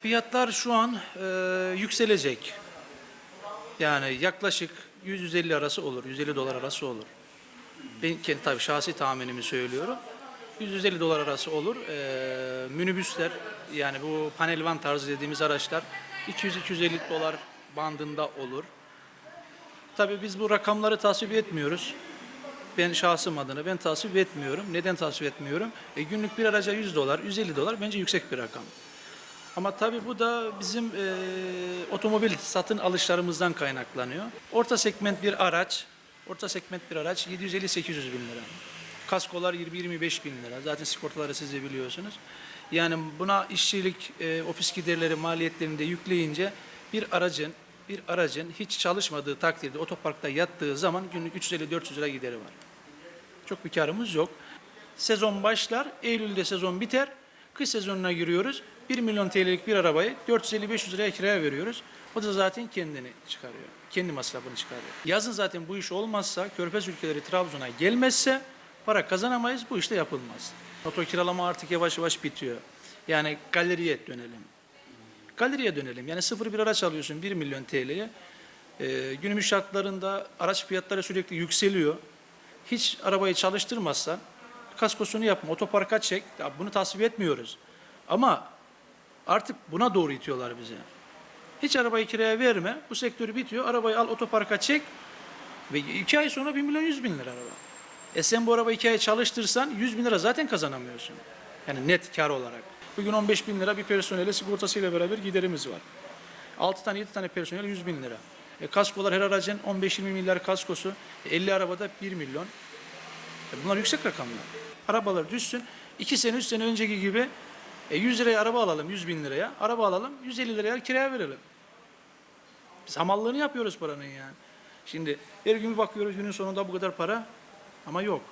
Fiyatlar şu an e, yükselecek. Yani yaklaşık 100-150 arası olur, 150 dolar arası olur. Ben kendi tabii şahsi tahminimi söylüyorum. 150 dolar arası olur. E, minibüsler yani bu panel van tarzı dediğimiz araçlar 200-250 dolar bandında olur. Tabii biz bu rakamları tasvip etmiyoruz. Ben şahsım adına ben tasvip etmiyorum. Neden tasvip etmiyorum? E, günlük bir araca 100 dolar, 150 dolar bence yüksek bir rakam. Ama tabii bu da bizim e, otomobil satın alışlarımızdan kaynaklanıyor. Orta segment bir araç, orta segment bir araç 750-800 bin lira. Kaskolar 20-25 bin lira. Zaten sigortaları siz de biliyorsunuz. Yani buna işçilik, e, ofis giderleri maliyetlerini de yükleyince bir aracın bir aracın hiç çalışmadığı takdirde otoparkta yattığı zaman günlük 350-400 lira gideri var. Çok bir karımız yok. Sezon başlar, Eylül'de sezon biter. Kış sezonuna giriyoruz. 1 milyon TL'lik bir arabayı 450-500 liraya kiraya veriyoruz. O da zaten kendini çıkarıyor. Kendi masrafını çıkarıyor. Yazın zaten bu iş olmazsa, Körfez ülkeleri Trabzon'a gelmezse para kazanamayız, bu işte yapılmaz. Oto kiralama artık yavaş yavaş bitiyor. Yani galeriye dönelim. Galeriye dönelim. Yani sıfır bir araç alıyorsun 1 milyon TL'ye. Ee, günümüz şartlarında araç fiyatları sürekli yükseliyor. Hiç arabayı çalıştırmazsan kaskosunu yapma, otoparka çek. Ya bunu tasvip etmiyoruz. Ama artık buna doğru itiyorlar bizi. Hiç arabayı kiraya verme, bu sektörü bitiyor. Arabayı al otoparka çek ve iki ay sonra 1 milyon 100 bin lira araba. E sen bu arabayı iki ay çalıştırsan 100 bin lira zaten kazanamıyorsun. Yani net kar olarak. Bugün 15 bin lira bir personele sigortasıyla beraber giderimiz var. 6 tane 7 tane personel 100 bin lira. E, kaskolar her aracın 15-20 milyar kaskosu. E, 50 arabada 1 milyon. E, bunlar yüksek rakamlar. Arabalar düşsün. 2 sene 3 sene önceki gibi e, 100 liraya araba alalım 100 bin liraya. Araba alalım 150 liraya kiraya verelim. Biz hamallığını yapıyoruz paranın yani. Şimdi her gün bakıyoruz günün sonunda bu kadar para ama yok.